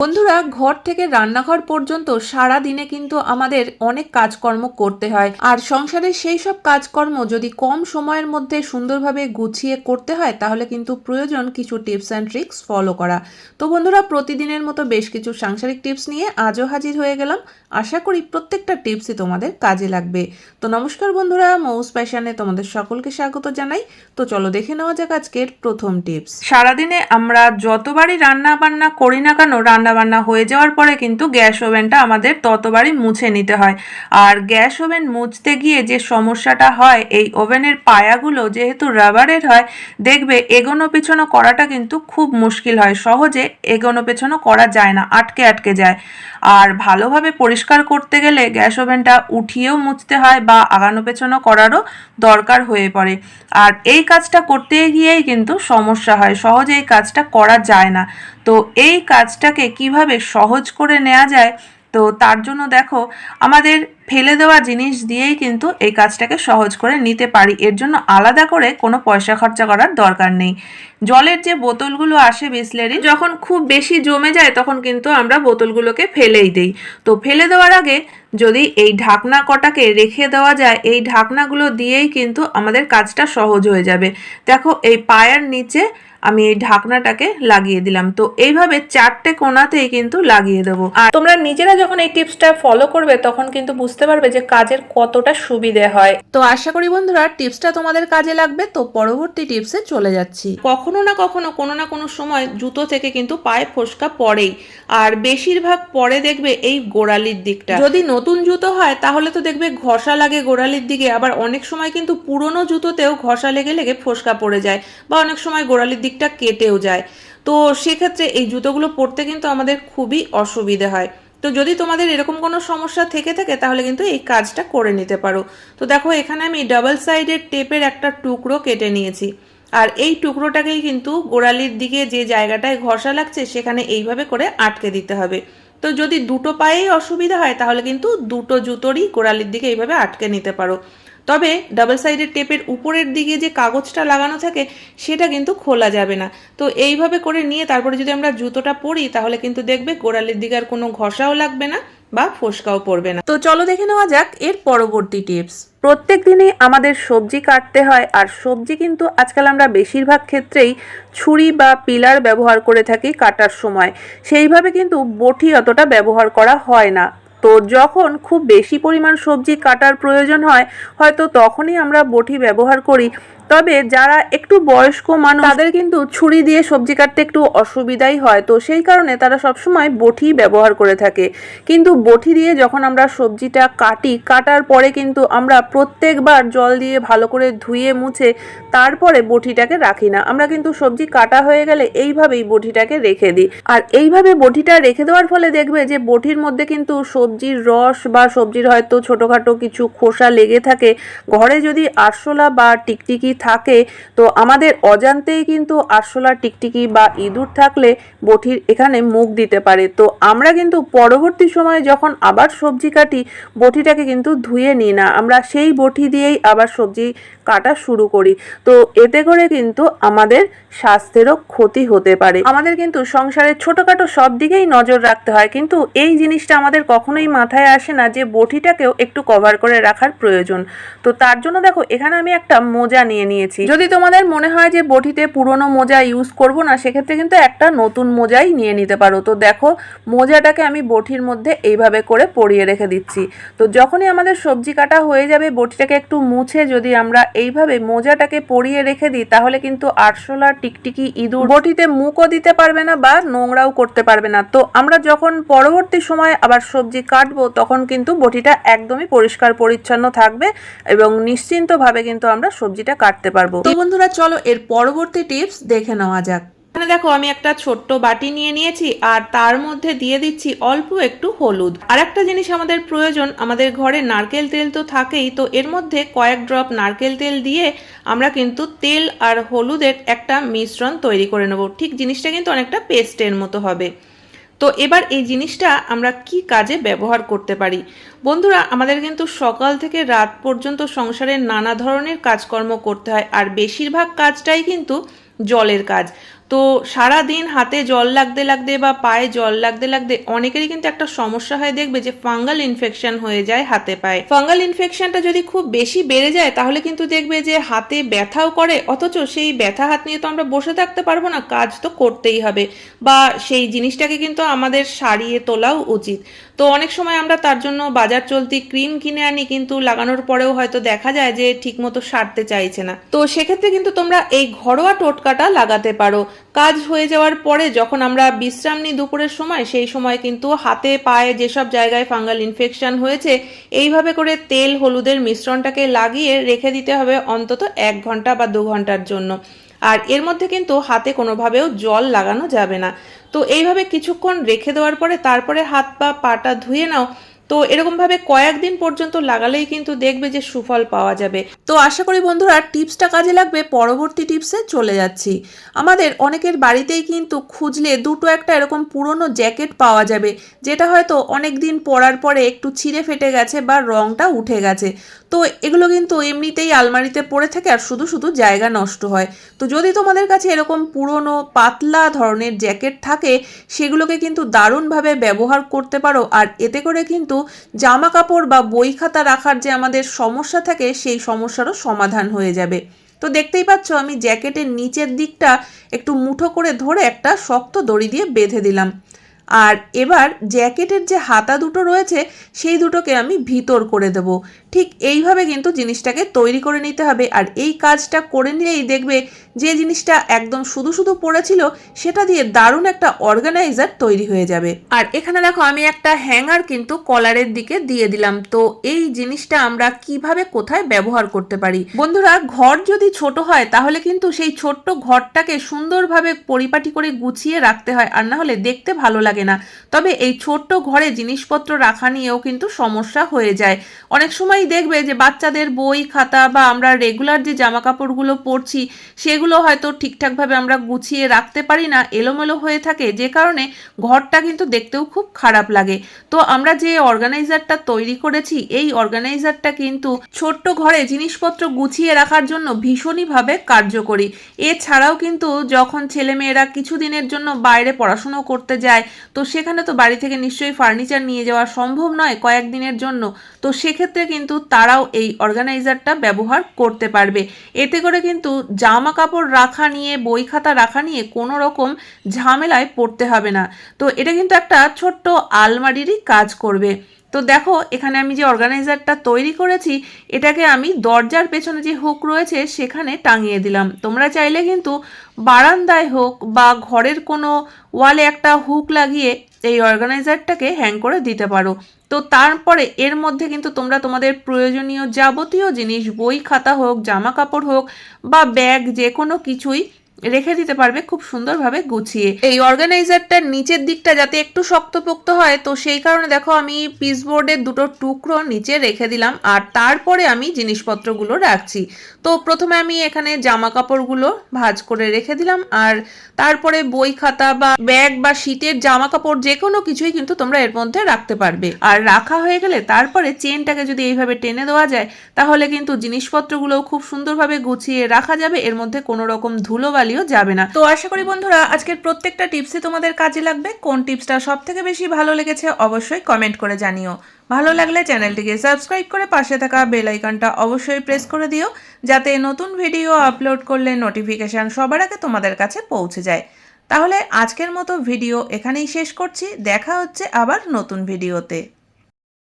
বন্ধুরা, ঘর থেকে রান্নাঘর পর্যন্ত সারা দিনে কিন্তু আমাদের অনেক কাজকর্ম করতে হয়। আর সংসারের সেই সব কাজকর্ম যদি কম সময়ের মধ্যে সুন্দরভাবে গুছিয়ে করতে হয়, তাহলে কিন্তু প্রয়োজন কিছু টিপস অ্যান্ড ট্রিক্স ফলো করা। তো বন্ধুরা, প্রতিদিনের মতো বেশ কিছু সাংসারিক টিপস নিয়ে আজও হাজির হয়ে গেলাম। আশা করি প্রত্যেকটা টিপসই তোমাদের কাজে লাগবে। তো নমস্কার বন্ধুরা, মৌস প্যাশনে তোমাদের সকলকে স্বাগত জানাই। তো চলো দেখে নেওয়া যাক আজকের প্রথম টিপস। সারাদিনে আমরা যতবারই রান্না বান্না করি না কেন, রান্না বান্না হয়ে যাওয়ার পরে কিন্তু গ্যাস ওভেনটা আমাদের ততবারই মুছে নিতে হয়। আর গ্যাস ওভেন মুছতে গিয়ে যে সমস্যাটা হয়, এই ওভেনের পায়াগুলো যেহেতু রাবারের হয়, দেখবে এগোনো পেছনো করাটা কিন্তু খুব মুশকিল হয়। সহজে এগোনো পেছনো করা যায় না, আটকে আটকে যায়। আর ভালোভাবে পরিষ্কার করতে গেলে গ্যাস ওভেনটা উঠিয়েও মুছতে হয় বা আগানো পেছনো করারও দরকার হয়ে পড়ে। আর এই কাজটা করতে গিয়েই কিন্তু সমস্যা হয়, সহজে এই কাজটা করা যায় না। তো এই কাজটাকে কীভাবে সহজ করে নেওয়া যায় তো তার জন্য দেখো আমাদের ফেলে দেওয়া জিনিস দিয়েই কিন্তু এই কাজটাকে সহজ করে নিতে পারি। এর জন্য আলাদা করে কোনো পয়সা খরচা করার দরকার নেই। জলের যে বোতলগুলো আসে বিসলেরি, যখন খুব বেশি জমে যায় তখন কিন্তু আমরা বোতলগুলোকে ফেলেই দিই। তো ফেলে দেওয়ার আগে যদি এই ঢাকনা কটাকে রেখে দেওয়া যায়, এই ঢাকনাগুলো দিয়েই কিন্তু আমাদের কাজটা সহজ হয়ে যাবে। দেখো, এই পায়ের নিচে আমি এই ঢাকনাটাকে লাগিয়ে দিলাম। তো এইভাবে চারটে কোণাতেই কিন্তু লাগিয়ে দেবো। আর তোমরা নিজেরা যখন এই টিপসটা ফলো করবে, তখন কিন্তু বুঝতে পারবে যে কাজের কতটা সুবিধে হয়। তো আশা করি বন্ধুরা, টিপসটা তোমাদের কাজে লাগবে। তো পরবর্তী টিপসে চলে যাচ্ছি। কখনো না কখনো কোনো না কোনো সময় জুতো থেকে কিন্তু পায়ে ফোসকা পড়েই। আর বেশিরভাগ পরে দেখবে এই গোড়ালির দিকটা। যদি নতুন জুতো হয়, তাহলে তো দেখবে ঘষা লাগে গোড়ালির দিকে। আবার অনেক সময় কিন্তু পুরনো জুতোতেও ঘষা লেগে লেগে ফোসকা পড়ে যায় বা অনেক সময় গোড়ালির দিকটা কেটেও যায়। তো সেক্ষেত্রে এই জুতোগুলো পরতে কিন্তু আমাদের খুবই অসুবিধে হয়। তো যদি তোমাদের এরকম কোনো সমস্যা থেকে থাকে, তাহলে কিন্তু এই কাজটা করে নিতে পারো। তো দেখো, এখানে আমি ডাবল সাইডের টেপের একটা টুকরো কেটে নিয়েছি। আর এই টুকরোটাকেই কিন্তু গোড়ালির দিকে যে জায়গাটায় ঘষা লাগছে, সেখানে এইভাবে করে আটকে দিতে হবে। তো যদি দুটো পায়েই অসুবিধা হয়, তাহলে কিন্তু দুটো জুতোরই গোড়ালির দিকে এইভাবে আটকে নিতে পারো। তবে ডাবল সাইডের টেপের উপরের দিকে যে কাগজটা লাগানো থাকে, সেটা কিন্তু খোলা যাবে না। তো এইভাবে করে নিয়ে তারপরে যদি আমরা জুতোটা পরি, তাহলে কিন্তু দেখবে গোড়ালির দিকে আর কোনো ঘষাও লাগবে না বা ফোসকাও পড়বে না। তো চলো দেখে নেওয়া যাক এর পরবর্তী টিপস। প্রত্যেক দিনই আমাদের সবজি কাটতে হয়, আর সবজি কিন্তু আজকাল আমরা বেশিরভাগ ক্ষেত্রেই ছুরি বা পিলার ব্যবহার করে থাকি কাটার সময়। সেইভাবে কিন্তু বটি অতটা ব্যবহার করা হয় না। তো যখন খুব বেশি পরিমাণ সবজি কাটার প্রয়োজন হয়, হয়তো তখনই আমরা বটি ব্যবহার করি। তবে যারা একটু বয়স্ক মানুষ, তাদের কিন্তু ছুরি দিয়ে সবজি কাটতে একটু অসুবিধাই হয়। তো সেই কারণে তারা সবসময় বটি ব্যবহার করে থাকে। কিন্তু বটি দিয়ে যখন আমরা সবজিটা কাটি, কাটার পরে কিন্তু আমরা প্রত্যেকবার জল দিয়ে ভালো করে ধুয়ে মুছে তারপরে বটিটাকে রাখি না। আমরা কিন্তু সবজি কাটা হয়ে গেলে এইভাবেই বটিটাকে রেখে দিই। আর এইভাবে বটিটা রেখে দেওয়ার ফলে দেখবে যে বটির মধ্যে কিন্তু সবজির রস বা সবজির হয়তো ছোটোখাটো কিছু খোসা লেগে থাকে। ঘরে যদি আরশোলা বা টিকটিকি থাকে, তো আমাদের অজান্তেই কিন্তু আরশোলা টিকটিকি বা ইঁদুর থাকলে বটির এখানে মুখ দিতে পারে। তো আমরা কিন্তু পরবর্তী সময়ে যখন আবার সবজি কাটি, বটিটাকে কিন্তু ধুয়ে নিই না। আমরা সেই বটি দিয়েই আবার সবজি কাটা শুরু করি। তো এতে করে কিন্তু আমাদের স্বাস্থ্যেরও ক্ষতি হতে পারে। আমাদের কিন্তু সংসারের ছোটোখাটো সব দিকেই নজর রাখতে হয়। কিন্তু এই জিনিসটা আমাদের কখনোই মাথায় আসে না যে বটিটাকেও একটু কভার করে রাখার প্রয়োজন। তো তার জন্য দেখো, এখানে আমি একটা মোজা নিয়ে নিয়েছি। যদি তোমাদের মনে হয় যে বটিতে পুরনো মোজা ইউজ করব না, সেক্ষেত্রে কিন্তু একটা নতুন মোজাই নিয়ে নিতে পারো। তো দেখো, মোজাটাকে আমি বটির মধ্যে এইভাবে করে পরিয়ে রেখে দিচ্ছি। তো যখনই আমাদের সবজি কাটা হয়ে যাবে, বটিটাকে একটু মুছে যদি আমরা এইভাবে মোজাটাকে পরিয়ে রেখে দিই, তাহলে কিন্তু আরশোলা, টিকটিকি, ইঁদুর বটিতে মুখও দিতে পারবে না বা নোংরাও করতে পারবে না। তো আমরা যখন পরবর্তী সময় আবার সবজি কাটবো, তখন কিন্তু বটিটা একদমই পরিষ্কার পরিচ্ছন্ন থাকবে এবং নিশ্চিন্তভাবে কিন্তু আমরা সবজিটা কাটতে পারব। তো বন্ধুরা, চলো এর পরবর্তী টিপস দেখে নেওয়া যাক। এখানে দেখো, আমি একটা ছোট্ট বাটি নিয়ে নিয়েছি, আর তার মধ্যে দিয়ে দিচ্ছি অল্প একটু হলুদ। আর একটা জিনিস আমাদের প্রয়োজন, আমাদের ঘরে নারকেল তেল তো থাকেই, তো এর মধ্যে কয়েক ড্রপ নারকেল তেল দিয়ে আমরা কিন্তু তেল আর হলুদের একটা মিশ্রণ তৈরি করে নেব। ঠিক জিনিসটা কিন্তু অনেকটা পেস্টের মতো হবে। তো এবার এই জিনিসটা আমরা কি কাজে ব্যবহার করতে পারি? বন্ধুরা, আমাদের কিন্তু সকাল থেকে রাত পর্যন্ত সংসারের নানা ধরনের কাজকর্ম করতে হয়, আর বেশিরভাগ কাজটাই কিন্তু জলের কাজ। তো সারা দিন হাতে জল লাগতে লাগতে বা পায়ে জল লাগতে লাগতে অনেকেরই কিন্তু একটা সমস্যা হয়, দেখবে যে ফাঙ্গাল ইনফেকশন হয়ে যায় হাতে পায়ে। ফাঙ্গাল ইনফেকশনটা যদি খুব বেশি বেড়ে যায়, তাহলে কিন্তু দেখবে যে হাতে ব্যথাও করে, অথচ সেই ব্যথা হাত নিয়ে তো আমরা বসে থাকতে পারব না, কাজ তো করতেই হবে। বা সেই জিনিসটাকে কিন্তু আমাদের সারিয়ে তোলাও উচিত। তো অনেক সময় আমরা তার জন্য বাজার চলতি ক্রিম কিনে আনি, কিন্তু লাগানোর পরেও হয়তো দেখা যায় যে ঠিকমতো সারতে চাইছে না। তো সেক্ষেত্রে কিন্তু তোমরা এই ঘরোয়া টোটকাটা লাগাতে পারো। কাজ হয়ে যাওয়ার পরে যখন আমরা বিশ্রাম নিই দুপুরের সময়, সেই সময় কিন্তু হাতে পায়ে যেসব জায়গায় ফাঙ্গাল ইনফেকশন হয়েছে, এইভাবে করে তেল হলুদের মিশ্রণটাকে লাগিয়ে রেখে দিতে হবে অন্তত এক ঘণ্টা বা দু ঘণ্টার জন্য। আর এর মধ্যে কিন্তু হাতে কোনোভাবেও জল লাগানো যাবে না। তো এইভাবে কিছুক্ষণ রেখে দেওয়ার পরে তারপরে হাত পা, পাটা ধুয়ে নাও। তো এরকমভাবে কয়েকদিন পর্যন্ত লাগালেই কিন্তু দেখবে যে সুফল পাওয়া যাবে। তো আশা করি বন্ধুরা টিপসটা কাজে লাগবে, পরবর্তী টিপসে চলে যাচ্ছি। আমাদের অনেকের বাড়িতেই কিন্তু খুঁজলে দুটো একটা এরকম পুরনো জ্যাকেট পাওয়া যাবে, যেটা হয়তো অনেক দিন পরার পরে একটু ছিঁড়ে ফেটে গেছে বা রংটা উঠে গেছে। তো এগুলো কিন্তু এমনিতেই আলমারিতে পড়ে থাকে আর শুধু শুধু জায়গা নষ্ট হয়। তো যদি তোমাদের কাছে এরকম পুরনো পাতলা ধরনের জ্যাকেট থাকে, সেগুলোকে কিন্তু দারুণভাবে ব্যবহার করতে পারো আর এতে করে কিন্তু জামা কাপড় বা বই খাতা রাখার যে আমাদের সমস্যা থাকে, সেই সমস্যারও সমাধান হয়ে যাবে। তো দেখতেই পাচ্ছ, আমি জ্যাকেটের নিচের দিকটা একটু মুঠো করে ধরে একটা শক্ত দড়ি দিয়ে বেঁধে দিলাম। আর এবার জ্যাকেটের যে হাতা দুটো রয়েছে, সেই দুটোকে আমি ভিতর করে দেব। ঠিক এইভাবে কিন্তু জিনিসটাকে তৈরি করে নিতে হবে। আর এই কাজটা করে নিলেই দেখবে যে জিনিসটা একদম শুধু শুধু পড়েছিল, সেটা দিয়ে দারুণ একটা অর্গানাইজার তৈরি হয়ে যাবে। আর এখানে দেখো আমি একটা হ্যাঙ্গার কিন্তু কলারের দিকে দিয়ে দিলাম। তো এই জিনিসটা আমরা কীভাবে কোথায় ব্যবহার করতে পারি? বন্ধুরা, ঘর যদি ছোট হয়, তাহলে কিন্তু সেই ছোট্ট ঘরটাকে সুন্দরভাবে পরিপাটি করে গুছিয়ে রাখতে হয়, আর না হলে দেখতে ভালো লাগে না। তবে এই ছোট্ট ঘরে জিনিসপত্র রাখা নিয়েও কিন্তু সমস্যা হয়ে যায়। অনেক সময় দেখবে যে বাচ্চাদের বই, খাতা বা আমরা রেগুলার যে জামা কাপড়গুলো পরছি, সেগুলো হয়তো ঠিকঠাকভাবে আমরা গুছিয়ে রাখতে পারি না, এলোমেলো হয়ে থাকে। যে কারণে ঘরটা কিন্তু দেখতেও খুব খারাপ লাগে। তো আমরা যে অর্গানাইজারটা তৈরি করেছি, এই অর্গানাইজারটা কিন্তু ছোট্ট ঘরে জিনিসপত্র গুছিয়ে রাখার জন্য ভীষণইভাবে কার্যকরী। এছাড়াও কিন্তু যখন ছেলেমেয়েরা কিছুদিনের জন্য বাইরে পড়াশুনো করতে যায়, তো সেখানে তো বাড়ি থেকে নিশ্চয়ই ফার্নিচার নিয়ে যাওয়া সম্ভব নয় কয়েকদিনের জন্য। তো সেক্ষেত্রে কিন্তু তারাও এই অর্গানাইজারটা ব্যবহার করতে পারবে। এতে করে কিন্তু জামা কাপড় রাখা নিয়ে বই খাতা রাখা নিয়ে কোনো রকম ঝামেলায় পড়তে হবে না। তো এটা কিন্তু একটা ছোট্ট আলমারিরই কাজ করবে। তো দেখো, এখানে আমি যে অর্গানাইজারটা তৈরি করেছি, এটাকে আমি দরজার পেছনে যে হুক রয়েছে, সেখানে টাঙিয়ে দিলাম। তোমরা চাইলে কিন্তু বারান্দায় হোক বা ঘরের কোনো ওয়ালে একটা হুক লাগিয়ে এই অর্গানাইজারটাকে হ্যাং করে দিতে পারো। তো তারপরে এর মধ্যে কিন্তু তোমরা তোমাদের প্রয়োজনীয় যাবতীয় জিনিস, বই খাতা হোক, জামা কাপড় হোক বা ব্যাগ যে কোনো কিছুই রেখে দিতে পারবে খুব সুন্দরভাবে গুছিয়ে। এই অর্গানাইজারটার নিচের দিকটা যাতে একটু শক্তপোক্ত হয়, তো সেই কারণে দেখো আমি পিসবোর্ডের দুটো টুকরো নিচে রেখে দিলাম, আর তারপরে আমি জিনিসপত্রগুলো রাখছি। তো প্রথমে আমি এখানে জামা কাপড়গুলো ভাঁজ করে রেখে দিলাম, আর তারপরে বই খাতা বা ব্যাগ বা শীতের জামা কাপড় যে কোনো কিছুই কিন্তু তোমরা এর মধ্যে রাখতে পারবে। আর রাখা হয়ে গেলে তারপরে চেনটাকে যদি এইভাবে টেনে দেওয়া যায়, তাহলে কিন্তু জিনিসপত্রগুলো খুব সুন্দরভাবে গুছিয়ে রাখা যাবে, এর মধ্যে কোনো রকম ধুলোবালিও যাবে না। তো আশা করি বন্ধুরা, আজকের প্রত্যেকটা টিপসই তোমাদের কাজে লাগবে। কোন টিপসটা সব থেকে বেশি ভালো লেগেছে অবশ্যই কমেন্ট করে জানিও। ভালো লাগলে চ্যানেলটিকে সাবস্ক্রাইব করে পাশে থাকা বেল আইকনটা অবশ্যই প্রেস করে দিও, যাতে নতুন ভিডিও আপলোড করলে নোটিফিকেশান সবার আগে তোমাদের কাছে পৌঁছে যায়। তাহলে আজকের মতো ভিডিও এখানেই শেষ করছি। দেখা হচ্ছে আবার নতুন ভিডিওতে।